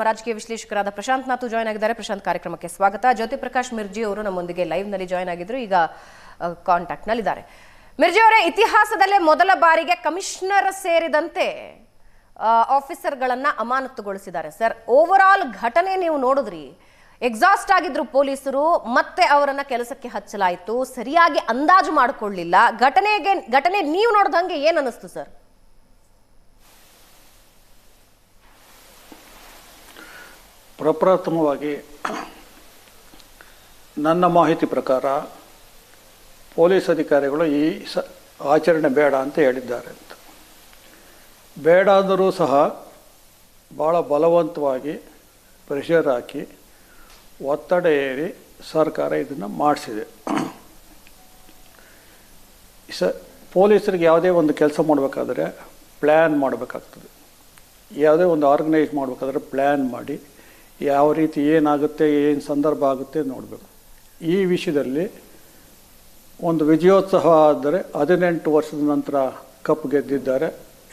ನಮ್ಮ ರಾಜಕೀಯ ವಿಶ್ಲೇಷಕರಾದ ಪ್ರಶಾಂತ್ ನಾಥು ಜಾಯ್ನ್ ಆಗಿದ್ದಾರೆ. ಪ್ರಶಾಂತ್ ಕಾರ್ಯಕ್ರಮಕ್ಕೆ ಸ್ವಾಗತ. ಜ್ಯೋತಿ ಪ್ರಕಾಶ್ ಮಿರ್ಜಿ ಅವರು ನಮ್ಮೊಂದಿಗೆ ಲೈವ್ನಲ್ಲಿ ಜಾಯ್ನ್ ಆಗಿದ್ರು. ಈಗ ಕಾಂಟ್ಯಾಕ್ಟ್ ನಲ್ಲಿದ್ದಾರೆ. ಮಿರ್ಜಿ ಅವರೇ, ಇತಿಹಾಸದಲ್ಲೇ ಮೊದಲ ಬಾರಿಗೆ ಕಮಿಷನರ್ ಸೇರಿದಂತೆ ಆಫೀಸರ್ಗಳನ್ನ ಅಮಾನತುಗೊಳಿಸಿದ್ದಾರೆ. ಸರ್ ಓವರ್ ಆಲ್ ಘಟನೆ ನೀವು ನೋಡಿದ್ರಿ. ಎಕ್ಸಾಸ್ಟ್ ಆಗಿದ್ರು ಪೊಲೀಸರು, ಮತ್ತೆ ಅವರನ್ನ ಕೆಲಸಕ್ಕೆ ಹಚ್ಚಲಾಯಿತು. ಸರಿಯಾಗಿ ಅಂದಾಜು ಮಾಡಿಕೊಳ್ಳಿಲ್ಲ. ಘಟನೆಗೆ, ಘಟನೆ ನೀವು ನೋಡ್ದಂಗೆ ಏನು ಅನ್ನಿಸ್ತು, ಸರ್? ಪ್ರಪ್ರಥಮವಾಗಿ ನನ್ನ ಮಾಹಿತಿ ಪ್ರಕಾರ ಪೊಲೀಸ್ ಅಧಿಕಾರಿಗಳು ಈ ಸ ಆಚರಣೆ ಬೇಡ ಅಂತ ಹೇಳಿದ್ದಾರೆ ಅಂತ. ಬೇಡಾದರೂ ಸಹ ಭಾಳ ಬಲವಂತವಾಗಿ ಪ್ರೆಷರ್ ಹಾಕಿ ಒತ್ತಡ ಏರಿ ಸರ್ಕಾರ ಇದನ್ನು ಮಾಡಿಸಿದೆ. ಸ ಪೊಲೀಸರಿಗೆ ಯಾವುದೇ ಒಂದು ಕೆಲಸ ಮಾಡಬೇಕಾದ್ರೆ ಪ್ಲ್ಯಾನ್ ಮಾಡಬೇಕಾಗ್ತದೆ. ಯಾವುದೇ ಒಂದು ಆರ್ಗನೈಸ್ ಮಾಡಬೇಕಾದ್ರೆ ಪ್ಲ್ಯಾನ್ ಮಾಡಿ. ಯಾವ ರೀತಿ ಏನಾಗುತ್ತೆ, ಏನು ಸಂದರ್ಭ ಆಗುತ್ತೆ ನೋಡಬೇಕು. ಈ ವಿಷಯದಲ್ಲಿ ಒಂದು ವಿಜಯೋತ್ಸವ ಆದರೆ ಹದಿನೆಂಟು ವರ್ಷದ ನಂತರ ಕಪ್ ಗೆದ್ದಿದ್ದಾರೆ.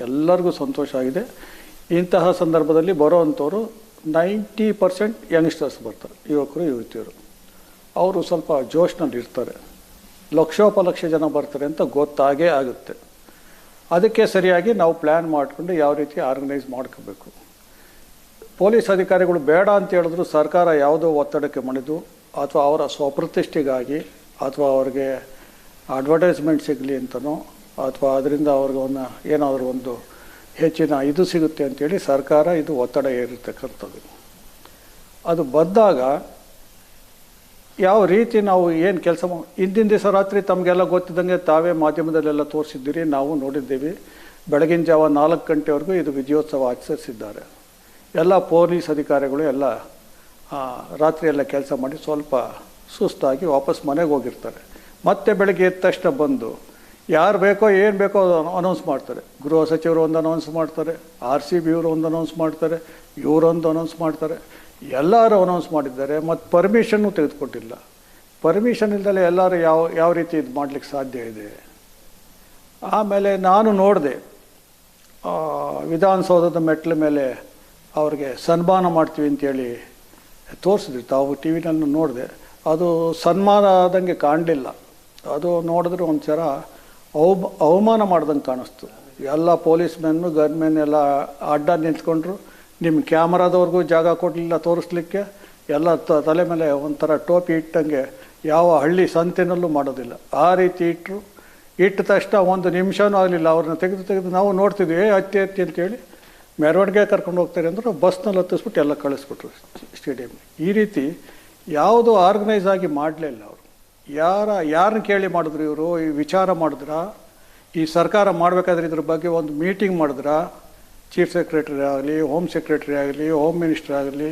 ಎಲ್ಲರಿಗೂ ಸಂತೋಷ ಆಗಿದೆ. ಇಂತಹ ಸಂದರ್ಭದಲ್ಲಿ ಬರೋವಂಥವ್ರು ನೈಂಟಿ ಪರ್ಸೆಂಟ್ ಯಂಗ್ಸ್ಟರ್ಸ್ ಬರ್ತಾರೆ, ಯುವಕರು, ಯುವತಿಯರು. ಅವರು ಸ್ವಲ್ಪ ಜೋಶ್ನಲ್ಲಿ ಇರ್ತಾರೆ. ಲಕ್ಷೋಪಲಕ್ಷ ಜನ ಬರ್ತಾರೆ ಅಂತ ಗೊತ್ತಾಗೇ ಆಗುತ್ತೆ. ಅದಕ್ಕೆ ಸರಿಯಾಗಿ ನಾವು ಪ್ಲ್ಯಾನ್ ಮಾಡಿಕೊಂಡು ಯಾವ ರೀತಿ ಆರ್ಗನೈಸ್ ಮಾಡ್ಕೋಬೇಕು. ಪೊಲೀಸ್ ಅಧಿಕಾರಿಗಳು ಬೇಡ ಅಂತ ಹೇಳಿದ್ರು ಸರ್ಕಾರ ಯಾವುದೋ ಒತ್ತಡಕ್ಕೆ ಮಣಿದು, ಅಥವಾ ಅವರ ಸ್ವಪ್ರತಿಷ್ಠೆಗಾಗಿ, ಅಥವಾ ಅವ್ರಿಗೆ ಅಡ್ವರ್ಟೈಸ್ಮೆಂಟ್ ಸಿಗಲಿ ಅಂತನೋ, ಅಥವಾ ಅದರಿಂದ ಅವ್ರಿಗೆ ಒಂದು ಏನಾದರೂ ಒಂದು ಹೆಚ್ಚಿನ ಇದು ಸಿಗುತ್ತೆ ಅಂತೇಳಿ ಸರ್ಕಾರ ಇದು ಒತ್ತಡ ಏರಿರ್ತಕ್ಕಂಥದ್ದು ಅದು ಬಂದಾಗ ಯಾವ ರೀತಿ ನಾವು ಏನು ಕೆಲಸ ಇಂದಿನ ದಿವಸ ರಾತ್ರಿ ತಮಗೆಲ್ಲ ಗೊತ್ತಿದ್ದಂಗೆ ತಾವೇ ಮಾಧ್ಯಮದಲ್ಲೆಲ್ಲ ತೋರಿಸಿದ್ದೀರಿ, ನಾವು ನೋಡಿದ್ದೀವಿ. ಬೆಳಗಿನ ಜಾವ ನಾಲ್ಕು ಗಂಟೆವರೆಗೂ ಇದು ವಿಜಯೋತ್ಸವ ಆಚರಿಸಿದ್ದಾರೆ. ಎಲ್ಲ ಪೊಲೀಸ್ ಅಧಿಕಾರಿಗಳು ಎಲ್ಲ ರಾತ್ರಿಯೆಲ್ಲ ಕೆಲಸ ಮಾಡಿ ಸ್ವಲ್ಪ ಸುಸ್ತಾಗಿ ವಾಪಸ್ ಮನೆಗೆ ಹೋಗಿರ್ತಾರೆ. ಮತ್ತೆ ಬೆಳಗ್ಗೆ ಎದ್ದ ತಕ್ಷಣ ಬಂದು, ಯಾರು ಬೇಕೋ ಏನು ಬೇಕೋ ಅನೌನ್ಸ್ ಮಾಡ್ತಾರೆ. ಗೃಹ ಸಚಿವರು ಒಂದು ಅನೌನ್ಸ್ ಮಾಡ್ತಾರೆ, ಆರ್ ಸಿ ಬಿ ಇವರು ಒಂದು ಅನೌನ್ಸ್ ಮಾಡ್ತಾರೆ, ಇವರೊಂದು ಅನೌನ್ಸ್ ಮಾಡ್ತಾರೆ. ಎಲ್ಲರೂ ಅನೌನ್ಸ್ ಮಾಡಿದ್ದಾರೆ ಮತ್ತು ಪರ್ಮಿಷನ್ನು ತೆಗೆದುಕೊಟ್ಟಿಲ್ಲ. ಪರ್ಮಿಷನ್ ಇಲ್ದಲೇ ಎಲ್ಲರೂ ಯಾವ ಯಾವ ರೀತಿ ಇದು ಮಾಡಲಿಕ್ಕೆ ಸಾಧ್ಯ ಇದೆ? ಆಮೇಲೆ ನಾನು ನೋಡಿದೆ ವಿಧಾನಸೌಧದ ಮೆಟ್ಲ ಮೇಲೆ ಅವ್ರಿಗೆ ಸನ್ಮಾನ ಮಾಡ್ತೀವಿ ಅಂತೇಳಿ ತೋರಿಸಿದ್ರು ತಾವು ಟಿ ವಿನಲ್ಲಿ ನೋಡಿದೆ. ಅದು ಸನ್ಮಾನ ಆದಂಗೆ ಕಾಣಲಿಲ್ಲ. ಅದು ನೋಡಿದ್ರೆ ಒಂಥರ ಅವಮ ಅವಮಾನ ಮಾಡ್ದಂಗೆ ಕಾಣಿಸ್ತು. ಎಲ್ಲ ಪೊಲೀಸ್ ಮೆನ್ನು ಗನ್ಮೆನ್ ಎಲ್ಲ ಅಡ್ಡ ನಿಂತ್ಕೊಂಡ್ರು. ನಿಮ್ಮ ಕ್ಯಾಮ್ರಾದವ್ರಿಗೂ ಜಾಗ ಕೊಡಲಿಲ್ಲ ತೋರಿಸ್ಲಿಕ್ಕೆ. ಎಲ್ಲ ತಲೆ ಮೇಲೆ ಒಂಥರ ಟೋಪಿ ಇಟ್ಟಂಗೆ ಯಾವ ಹಳ್ಳಿ ಸಂತೆನಲ್ಲೂ ಮಾಡೋದಿಲ್ಲ. ಆ ರೀತಿ ಇಟ್ಟರು ಇಟ್ಟ ತಕ್ಷಣ ಒಂದು ನಿಮಿಷವೂ ಆಗಲಿಲ್ಲ. ಅವ್ರನ್ನ ತೆಗೆದು ತೆಗೆದು ನಾವು ನೋಡ್ತಿದ್ವಿ, ಏ ಹತ್ತಿ ಹತ್ತಿ ಅಂತೇಳಿ ಮೆರವಣಿಗೆ ಕರ್ಕೊಂಡು ಹೋಗ್ತಾರೆ ಅಂದರು ಬಸ್ನಲ್ಲಿ ಹತ್ತಿಸ್ಬಿಟ್ಟು ಎಲ್ಲ ಕಳಿಸ್ಬಿಟ್ರು ಸ್ಟೇಡಿಯಂ. ಈ ರೀತಿ ಯಾವುದು ಆರ್ಗನೈಸ್ ಆಗಿ ಮಾಡಲೇ ಇಲ್ಲ ಅವರು. ಯಾರ ಯಾರನ್ನ ಕೇಳಿ ಮಾಡಿದ್ರು ಇವರು, ಈ ವಿಚಾರ ಮಾಡಿದ್ರಾ? ಈ ಸರ್ಕಾರ ಮಾಡಬೇಕಾದ್ರೆ ಇದ್ರ ಬಗ್ಗೆ ಒಂದು ಮೀಟಿಂಗ್ ಮಾಡಿದ್ರಾ? ಚೀಫ್ ಸೆಕ್ರೆಟರಿ ಆಗಲಿ ಹೋಮ್ ಸೆಕ್ರೆಟರಿ ಆಗಲಿ ಹೋಮ್ ಮಿನಿಸ್ಟರ್ ಆಗಲಿ,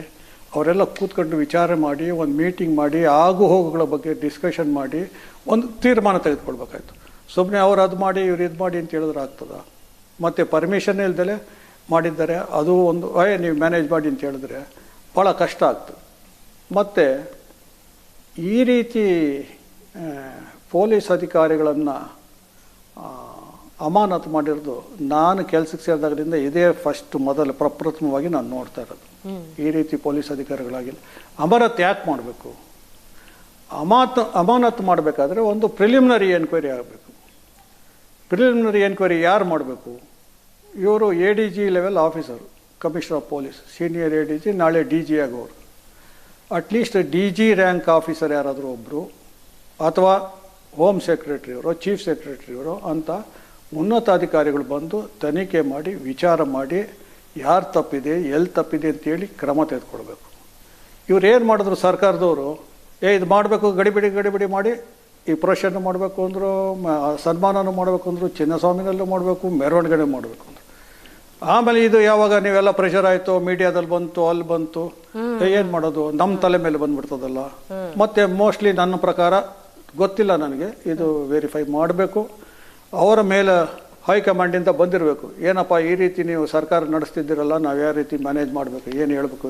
ಅವರೆಲ್ಲ ಕೂತ್ಕೊಂಡು ವಿಚಾರ ಮಾಡಿ, ಒಂದು ಮೀಟಿಂಗ್ ಮಾಡಿ, ಆಗು ಹೋಗುಗಳ ಬಗ್ಗೆ ಡಿಸ್ಕಷನ್ ಮಾಡಿ, ಒಂದು ತೀರ್ಮಾನ ತೆಗೆದುಕೊಳ್ಬೇಕಾಯ್ತು. ಸುಮ್ಮನೆ ಅವ್ರು ಅದು ಮಾಡಿ, ಇವ್ರು ಇದು ಮಾಡಿ ಅಂತ ಹೇಳಿದ್ರೆ ಆಗ್ತದ? ಮತ್ತು ಪರ್ಮಿಷನ್ ಇಲ್ದಲೆ ಮಾಡಿದ್ದಾರೆ ಅದು ಒಂದು ಅಯ್ಯ ನೀವು ಮ್ಯಾನೇಜ್ ಮಾಡಿ ಅಂತ ಹೇಳಿದ್ರೆ ಭಾಳ ಕಷ್ಟ ಆಗ್ತದೆ. ಮತ್ತು ಈ ರೀತಿ ಪೊಲೀಸ್ ಅಧಿಕಾರಿಗಳನ್ನು ಅಮಾನತು ಮಾಡಿರೋದು ನಾನು ಕೆಲಸಕ್ಕೆ ಸೇರಿದಾಗಲಿಂದ ಇದೇ ಫಸ್ಟ್ ಮೊದಲು ಪ್ರಪ್ರಥಮವಾಗಿ ನಾನು ನೋಡ್ತಾ ಇರೋದು. ಈ ರೀತಿ ಪೊಲೀಸ್ ಅಧಿಕಾರಿಗಳಾಗಿಲ್ಲ. ಅಮಾನತ್ ಯಾಕೆ ಮಾಡಬೇಕು. ಅಮಾತ್ ಅಮಾನತು ಮಾಡಬೇಕಾದ್ರೆ ಒಂದು ಪ್ರಿಲಿಮಿನರಿ ಎನ್ಕ್ವೈರಿ ಆಗಬೇಕು. ಪ್ರಿಲಿಮಿನರಿ ಎನ್ಕ್ವೈರಿ ಯಾರು ಮಾಡಬೇಕು? ಇವರು A D G level officer commissioner of police senior A D G, ನಾಳೆ D G ಆಗೋರು. At least D G rank officer ಯಾರಾದರೂ ಒಬ್ಬರು ಅಥವಾ ಹೋಮ್ ಸೆಕ್ರೆಟರಿಯವರು ಚೀಫ್ ಸೆಕ್ರೆಟರಿಯವರು ಅಂತ ಉನ್ನತಾಧಿಕಾರಿಗಳು ಬಂದು ತನಿಖೆ ಮಾಡಿ, ವಿಚಾರ ಮಾಡಿ, ಯಾರು ತಪ್ಪಿದೆ ಎಲ್ಲಿ ತಪ್ಪಿದೆ ಅಂತೇಳಿ ಕ್ರಮ ತೆಗೆದುಕೊಳ್ಬೇಕು. ಇವ್ರು ಏನು ಮಾಡಿದ್ರು ಸರ್ಕಾರದವರು, ಏ, ಇದು ಮಾಡಬೇಕು ಗಡಿಬಿಡಿ ಗಡಿಬಿಡಿ ಮಾಡಿ, ಈ ಪ್ರೊಷನ್ನು ಮಾಡಬೇಕು ಅಂದರು ಸನ್ಮಾನನೂ ಮಾಡಬೇಕು ಅಂದರು, ಚಿನ್ನಸ್ವಾಮಿನಲ್ಲೂ ಮಾಡಬೇಕು ಮೆರವಣಿಗೆ ಮಾಡಬೇಕು. ಆಮೇಲೆ ಇದು ಯಾವಾಗ ನೀವೆಲ್ಲ ಪ್ರೆಷರ್ ಆಯಿತು ಮೀಡಿಯಾದಲ್ಲಿ ಬಂತು ಅಲ್ಲಿ ಬಂತು ಏನು ಮಾಡೋದು? ನಮ್ಮ ತಲೆ ಮೇಲೆ ಬಂದ್ಬಿಡ್ತದಲ್ಲ. ಮತ್ತೆ ಮೋಸ್ಟ್ಲಿ ನನ್ನ ಪ್ರಕಾರ ಗೊತ್ತಿಲ್ಲ ನನಗೆ ಇದು ವೆರಿಫೈ ಮಾಡಬೇಕು. ಅವರ ಮೇಲೆ ಹೈಕಮಾಂಡಿಂದ ಬಂದಿರಬೇಕು. ಏನಪ್ಪ ಈ ರೀತಿ ನೀವು ಸರ್ಕಾರ ನಡೆಸ್ತಿದ್ದೀರಲ್ಲ ನಾವು ಯಾವ ರೀತಿ ಮ್ಯಾನೇಜ್ ಮಾಡಬೇಕು ಏನು ಹೇಳಬೇಕು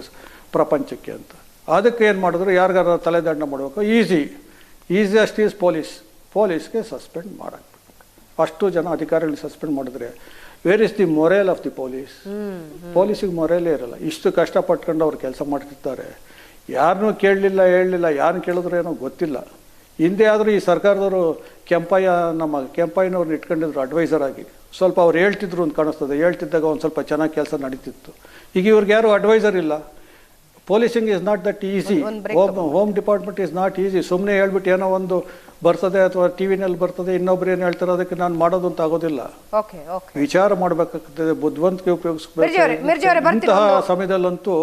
ಪ್ರಪಂಚಕ್ಕೆ ಅಂತ. ಅದಕ್ಕೆ ಏನು ಮಾಡಿದ್ರು ಯಾರಿಗಾರ ತಲೆದಂಡ ಮಾಡಬೇಕು? ಈಸಿ ಈಸಿಯಸ್ಟ್ ಈಸ್ ಪೊಲೀಸ್ ಪೊಲೀಸ್ಗೆ ಸಸ್ಪೆಂಡ್ ಮಾಡಬೇಕು ಅಷ್ಟು ಜನ ಅಧಿಕಾರಿಗಳು ಸಸ್ಪೆಂಡ್ ಮಾಡಿದ್ರೆ where is the morale of the police ಪೊಲೀಸಿಗೆ ಮೊರೇಲೇ ಇರಲ್ಲ. ಇಷ್ಟು ಕಷ್ಟಪಟ್ಕೊಂಡು ಅವ್ರು ಕೆಲಸ ಮಾಡ್ತಿರ್ತಾರೆ. ಯಾರನ್ನೂ ಕೇಳಲಿಲ್ಲ ಹೇಳಲಿಲ್ಲ ಯಾರನ್ನ ಕೇಳಿದ್ರು ಏನೋ ಗೊತ್ತಿಲ್ಲ. ಹಿಂದೆ ಆದರೂ ಈ ಸರ್ಕಾರದವರು ಕೆಂಪಯ್ಯ ನಮ್ಮ ಕೆಂಪಯ್ಯನವ್ರನ್ನ ಇಟ್ಕೊಂಡಿದ್ರು ಅಡ್ವೈಸರ್ ಆಗಿ. ಸ್ವಲ್ಪ ಅವ್ರು ಹೇಳ್ತಿದ್ರು ಅಂತ ಕಾಣಿಸ್ತದೆ. ಹೇಳ್ತಿದ್ದಾಗ ಒಂದು ಸ್ವಲ್ಪ ಚೆನ್ನಾಗಿ ಕೆಲಸ ನಡೀತಿತ್ತು. ಈಗ ಇವ್ರಿಗೆ ಯಾರು ಅಡ್ವೈಸರ್ ಇಲ್ಲ. Policing is not that easy home home department is not easy ಸುಮ್ಮನೆ ಹೇಳ್ಬಿಟ್ಟು ಏನೋ ಒಂದು ಬರ್ತದೆ ಅಥವಾ ಟಿ ವಿನಲ್ಲಿ ಬರ್ತದೆ ಇನ್ನೊಬ್ರು ಏನು ಹೇಳ್ತಾರೆ ಅದಕ್ಕೆ ನಾನು ಮಾಡೋದು ಅಂತ ಆಗೋದಿಲ್ಲ. ಓಕೆ ಓಕೆ ವಿಚಾರ ಮಾಡಬೇಕಾಗ್ತದೆ ಬುದ್ಧಿವಂತಿಕೆ ಉಪಯೋಗಿಸ್ಬೇಕು. ಇಂತಹ ಸಮಯದಲ್ಲಂತೂ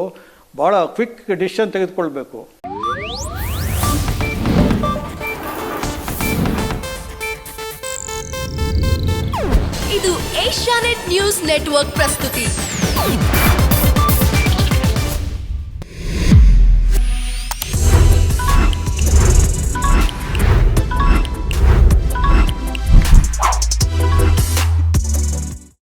ಬಹಳ ಕ್ವಿಕ್ ಡಿಸಿಷನ್ ತೆಗೆದುಕೊಳ್ಬೇಕು. ಇದು ಏಷ್ಯಾನೆಟ್ ನ್ಯೂಸ್ ನೆಟ್ವರ್ಕ್ ಪ್ರಸ್ತುತಿ.